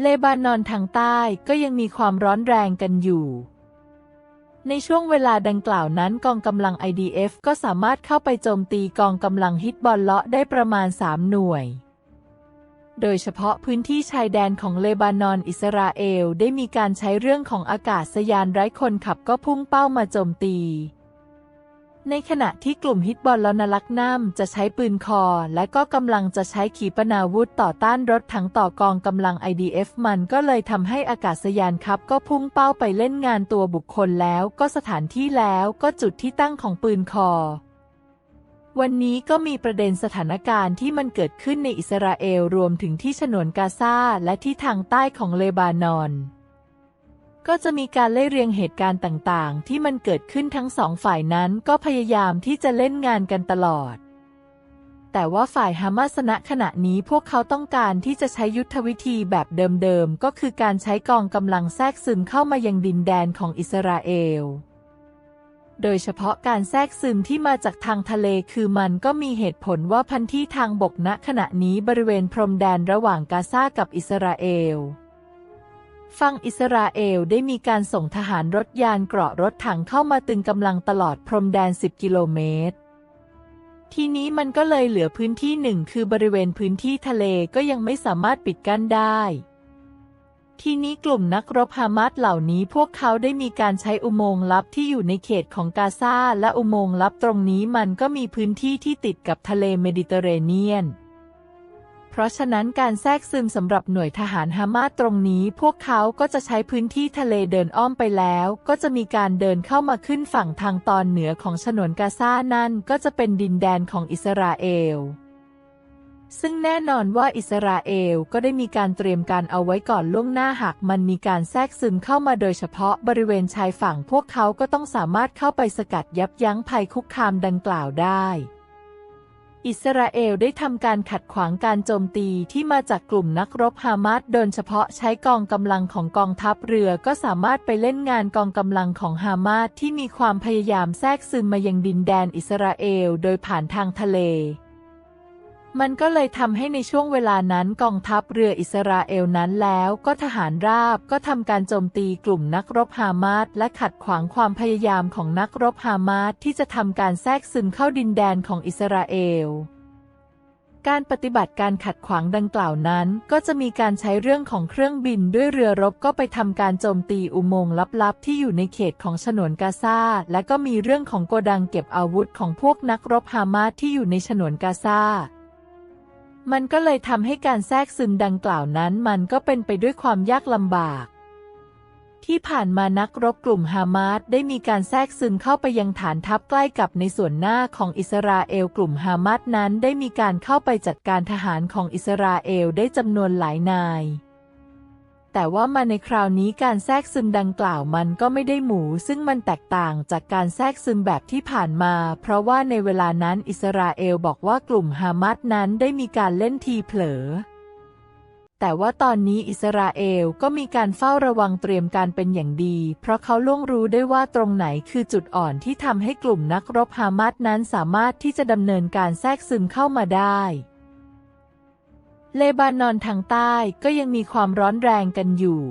เลบานอนทางใต้ก็ยังมีความร้อนแรงกันอยู่ ในช่วงเวลาดังกล่าวนั้นกองกำลัง IDF ก็สามารถเข้าไปโจมตีกองกำลังฮิตบอลเลาะได้ประมาณ 3 หน่วย โดยเฉพาะพื้นที่ชายแดนของเลบานอนอิสราเอลได้มีการใช้เรื่องของอากาศยานไร้คนขับก็พุ่งเป้ามาโจมตี ในขณะที่กลุ่มฮิตบอลลอนลักน้ำจะใช้ปืนคอ และก็กำลังจะใช้ขีปนาวุธต่อต้านรถถังต่อกองกำลัง IDF มันก็เลยทำให้อากาศยานครับ ก็พุ่งเป้าไปเล่นงานตัวบุคคลแล้วก็สถานที่แล้วก็จุดที่ตั้งของปืนคอ วันนี้ก็มีประเด็นสถานการณ์ที่มันเกิดขึ้นในอิสราเอลรวมถึงที่ฉนวนกาซาและที่ทางใต้ของเลบานอน ก็จะมีการไล่เรียงเหตุการณ์ต่างๆ ที่มันเกิดขึ้นทั้งสองฝ่ายนั้นก็พยายามที่จะเล่นงานกันตลอด แต่ว่าฝ่ายฮามาสณะขณะนี้พวกเขาต้องการที่จะใช้ยุทธวิธีแบบเดิมๆ ก็คือการใช้กองกำลังแทรกซึมเข้ามายังดินแดนของอิสราเอล โดยเฉพาะการแทรกซึมที่มาจากทางทะเลคือมันก็มีเหตุผลว่าพันที่ทางบกณขณะนี้บริเวณพรมแดนระหว่างกาซากับอิสราเอล ฝั่งอิสราเอลได้มีการส่งทหารรถยานเกราะรถถังเข้ามาตึงกำลังตลอดพรมแดน 10 กิโลเมตร ทีนี้มันก็เลยเหลือพื้นที่หนึ่งคือบริเวณพื้นที่ทะเลก็ยังไม่สามารถปิดกั้นได้ ทีนี้กลุ่มนักรบฮามาสเหล่านี้พวกเขาได้มีการใช้อุโมงค์ลับที่อยู่ในเขตของกาซาและอุโมงค์ลับตรงนี้มันก็มีพื้นที่ที่ติดกับทะเลเมดิเตอร์เรเนียน เพราะฉะนั้นการแทรกซึมสำหรับหน่วยทหารฮามาสตรงนี้ พวกเขาก็จะใช้พื้นที่ทะเลเดินอ้อมไปแล้ว ก็จะมีการเดินเข้ามาขึ้นฝั่งทางตอนเหนือของฉนวนกาซานั่นก็จะเป็นดินแดนของอิสราเอล ซึ่งแน่นอนว่าอิสราเอลก็ได้มีการเตรียมการเอาไว้ก่อนล่วงหน้าหากมันมีการแทรกซึมเข้ามาโดยเฉพาะบริเวณชายฝั่งพวกเขาก็ต้องสามารถเข้าไปสกัดยับยั้งภัยคุกคามดังกล่าวได้ อิสราเอลได้ทำการขัดขวางการโจมตีที่มาจากกลุ่มนักรบฮามาสโดยเฉพาะใช้กองกำลังของกองทัพเรือก็สามารถไปเล่นงานกองกำลังของฮามาสที่มีความพยายามแทรกซึมมายังดินแดนอิสราเอลโดยผ่านทางทะเล มันก็เลยทำให้ในช่วงเวลานั้นกองทัพเรืออิสราเอลนั้นแล้วก็ทหารราบก็ทำการโจมตีกลุ่มนักรบฮามาสและขัดขวางความพยายามของนักรบฮามาสที่จะทำการแทรกซึมเข้าดินแดนของอิสราเอล การปฏิบัติการขัดขวางดังกล่าวนั้น ก็จะมีการใช้เรื่องของเครื่องบินด้วยเรือรบก็ไปทำการโจมตีอุโมงค์ลับๆ ที่อยู่ในเขตของฉนวนกาซาและก็มีเรื่องของโกดังเก็บอาวุธของพวกนักรบฮามาสที่อยู่ในฉนวนกาซา มันก็เลยทำให้การแทรกซึมดังกล่าวนั้นมันก็เป็นไปด้วยความยากลำบาก ที่ผ่านมานักรบกลุ่มฮามาสได้มีการแทรกซึมเข้าไปยังฐานทัพใกล้กับในส่วนหน้าของอิสราเอลกลุ่มฮามาสนั้นได้มีการเข้าไปจัดการทหารของอิสราเอลได้จำนวนหลายนาย แต่ว่ามาในคราวนี้การแทรกซึมดังกล่าวมันก็ไม่ได้หมู ซึ่งมันแตกต่างจากการแทรกซึมแบบที่ผ่านมา เพราะว่าในเวลานั้นอิสราเอลบอกว่ากลุ่มฮามาสนั้นได้มีการเล่นทีเผลอ แต่ว่าตอนนี้อิสราเอลก็มีการเฝ้าระวังเตรียมการเป็นอย่างดี เพราะเขาล่วงรู้ได้ว่าตรงไหนคือจุดอ่อนที่ทำให้กลุ่มนักรบฮามาสนั้นสามารถที่จะดำเนินการแทรกซึมเข้ามาได้ เลบานอนทางใต้ก็ยังมีความร้อนแรงกันอยู่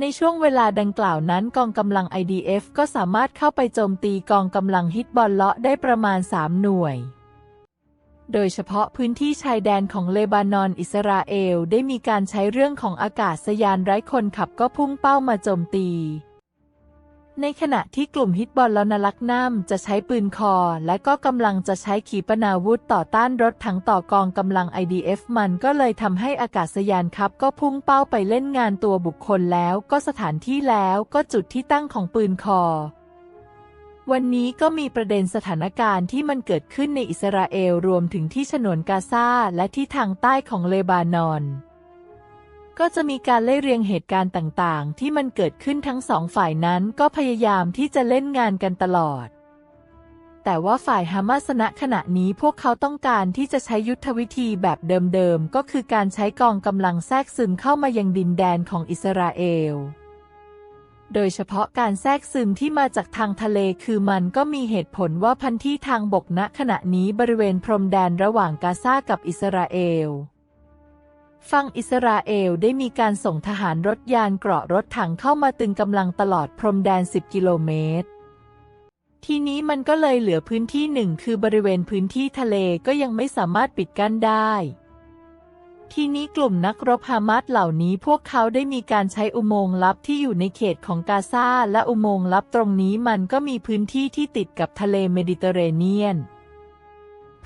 ในช่วงเวลาดังกล่าวนั้นกองกำลัง IDF ก็สามารถเข้าไปโจมตีกองกำลังฮิตบอลเลาะได้ประมาณ 3 หน่วย โดยเฉพาะพื้นที่ชายแดนของเลบานอนอิสราเอลได้มีการใช้เรื่องของอากาศยานไร้คนขับก็พุ่งเป้ามาโจมตี ในขณะที่กลุ่มฮิตบอลลอนลักน้ำจะใช้ปืนคอ และก็กำลังจะใช้ขีปนาวุธต่อต้านรถถังต่อกองกำลัง IDF มันก็เลยทำให้อากาศยานครับ ก็พุ่งเป้าไปเล่นงานตัวบุคคลแล้วก็สถานที่แล้วก็จุดที่ตั้งของปืนคอ วันนี้ก็มีประเด็นสถานการณ์ที่มันเกิดขึ้นในอิสราเอลรวมถึงที่ฉนวนกาซาและที่ทางใต้ของเลบานอน ก็จะมีการไล่เรียงเหตุการณ์ต่างๆ ที่มันเกิดขึ้นทั้งสองฝ่ายนั้นก็พยายามที่จะเล่นงานกันตลอด แต่ว่าฝ่ายฮามาสณะขณะนี้พวกเขาต้องการที่จะใช้ยุทธวิธีแบบเดิมๆ ก็คือการใช้กองกำลังแทรกซึมเข้ามายังดินแดนของอิสราเอล โดยเฉพาะการแทรกซึมที่มาจากทางทะเลคือมันก็มีเหตุผลว่าพันที่ทางบกณขณะนี้บริเวณพรมแดนระหว่างกาซากับอิสราเอล ฝั่งอิสราเอลได้มีการส่งทหารรถยานเกราะรถถังเข้ามาตึงกำลังตลอดพรมแดน 10 กิโลเมตร ทีนี้มันก็เลยเหลือพื้นที่หนึ่งคือบริเวณพื้นที่ทะเลก็ยังไม่สามารถปิดกั้นได้ ทีนี้กลุ่มนักรบฮามาสเหล่านี้พวกเขาได้มีการใช้อุโมงค์ลับที่อยู่ในเขตของกาซาและอุโมงค์ลับตรงนี้มันก็มีพื้นที่ที่ติดกับทะเลเมดิเตอร์เรเนียน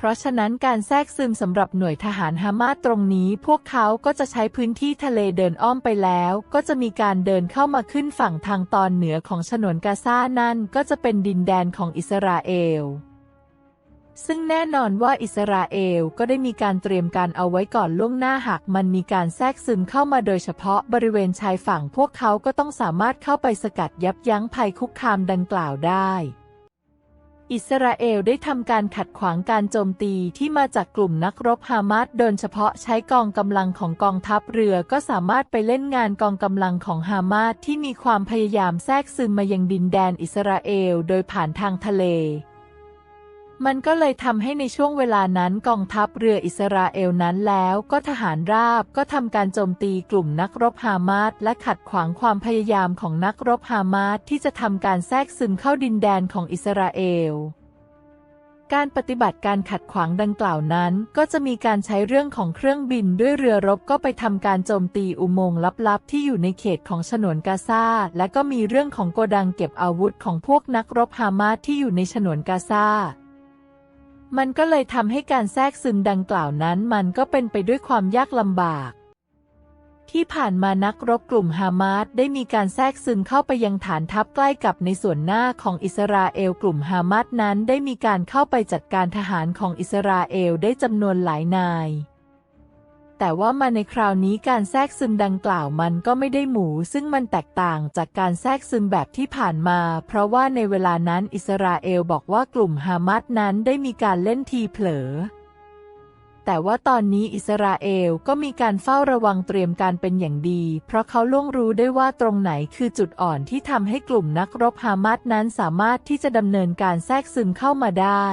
เพราะฉะนั้นการแทรกซึมสำหรับหน่วยทหารฮามาสตรงนี้ พวกเขาก็จะใช้พื้นที่ทะเลเดินอ้อมไปแล้ว ก็จะมีการเดินเข้ามาขึ้นฝั่งทางตอนเหนือของฉนวนกาซานั่นก็จะเป็นดินแดนของอิสราเอลซึ่งแน่นอนว่าอิสราเอลก็ได้มีการเตรียมการเอาไว้ก่อนล่วงหน้าหากมันมีการแทรกซึมเข้ามาโดยเฉพาะบริเวณชายฝั่งพวกเขาก็ต้องสามารถเข้าไปสกัดยับยั้งภัยคุกคามดังกล่าวได้ อิสราเอลได้ทำการขัดขวางการโจมตีที่มาจากกลุ่มนักรบฮามาสโดยเฉพาะใช้กองกำลังของกองทัพเรือก็สามารถไปเล่นงานกองกำลังของฮามาสที่มีความพยายามแทรกซึมมายังดินแดนอิสราเอลโดยผ่านทางทะเล มันก็เลยทำให้ในช่วงเวลานั้นกองทัพเรืออิสราเอลนั้นแล้วก็ทหารราบก็ทำการโจมตีกลุ่มนักรบฮามาสและขัดขวางความพยายามของนักรบฮามาสที่จะทำการแทรกซึมเข้าดินแดนของอิสราเอลการปฏิบัติการขัดขวางดังกล่าวนั้น ก็จะมีการใช้เรื่องของเครื่องบินด้วยเรือรบก็ไปทำการโจมตีอุโมงค์ลับๆ ที่อยู่ในเขตของฉนวนกาซาและก็มีเรื่องของโกดังเก็บอาวุธของพวกนักรบฮามาสที่อยู่ในฉนวนกาซา มันก็เลยทำให้การแทรกซึมดังกล่าวนั้นมันก็เป็นไปด้วยความยากลำบาก ที่ผ่านมานักรบกลุ่มฮามาสได้มีการแทรกซึมเข้าไปยังฐานทัพใกล้กับในส่วนหน้าของอิสราเอลกลุ่มฮามาสนั้นได้มีการเข้าไปจัดการทหารของอิสราเอลได้จำนวนหลายนาย แต่ว่ามาในคราวนี้การแทรกซึมดังกล่าวมันก็ไม่ได้หมู ซึ่งมันแตกต่างจากการแทรกซึมแบบที่ผ่านมา เพราะว่าในเวลานั้นอิสราเอลบอกว่ากลุ่มฮามาสนั้นได้มีการเล่นทีเผลอ แต่ว่าตอนนี้อิสราเอลก็มีการเฝ้าระวังเตรียมการเป็นอย่างดี เพราะเขาล่วงรู้ได้ว่าตรงไหนคือจุดอ่อนที่ทำให้กลุ่มนักรบฮามาสนั้นสามารถที่จะดำเนินการแทรกซึมเข้ามาได้